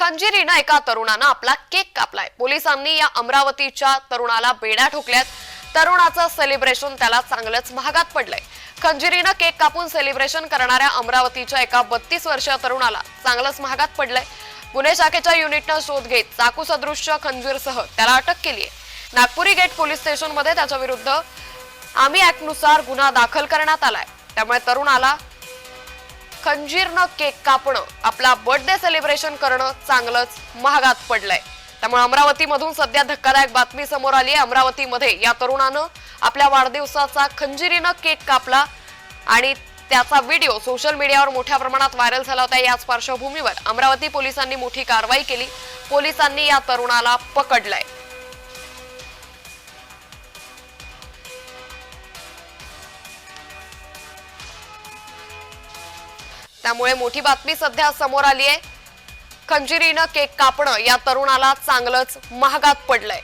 खंजिरीनं एका तरुणानं आपला केक कापलाय. पोलिसांनी या अमरावतीच्या तरुणाला बेड्या ठोकल्यात. तरुणाचं सेलिब्रेशन त्याला चांगलंच महागात पडलंय. खंजिरीनं केक कापून सेलिब्रेशन करणाऱ्या अमरावतीच्या एका बत्तीस वर्षीय तरुणाला चांगलंच महागात पडलंय. गुन्हे शाखेच्या युनिटनं शोध घेत चाकू सदृश्य खंजीरसह त्याला अटक केली आहे नागपुरी गेट पोलीस स्टेशनमध्ये त्याच्या विरुद्ध आम्ही ऍक्टनुसार गुन्हा दाखल करण्यात आलाय. त्यामुळे तरुणाला खंजीरनं केक कापणं आपला बर्थडे सेलिब्रेशन करणं चांगलंच महागात पडलंय. त्यामुळे अमरावतीमधून सध्या धक्कादायक बातमी समोर आली आहे. अमरावतीमध्ये या तरुणानं आपल्या वाढदिवसाचा खंजिरीनं केक कापला आणि त्याचा व्हिडिओ सोशल मीडियावर मोठ्या प्रमाणात व्हायरल झाला होता. याच पार्श्वभूमीवर अमरावती पोलिसांनी मोठी कारवाई केली. पोलिसांनी या तरुणाला पकडलंय. त्यामुळे मोठी बातमी सध्या समोर आली आहे खंजिरीनं केक कापणं या तरुणाला चांगलंच महागात पडलंय.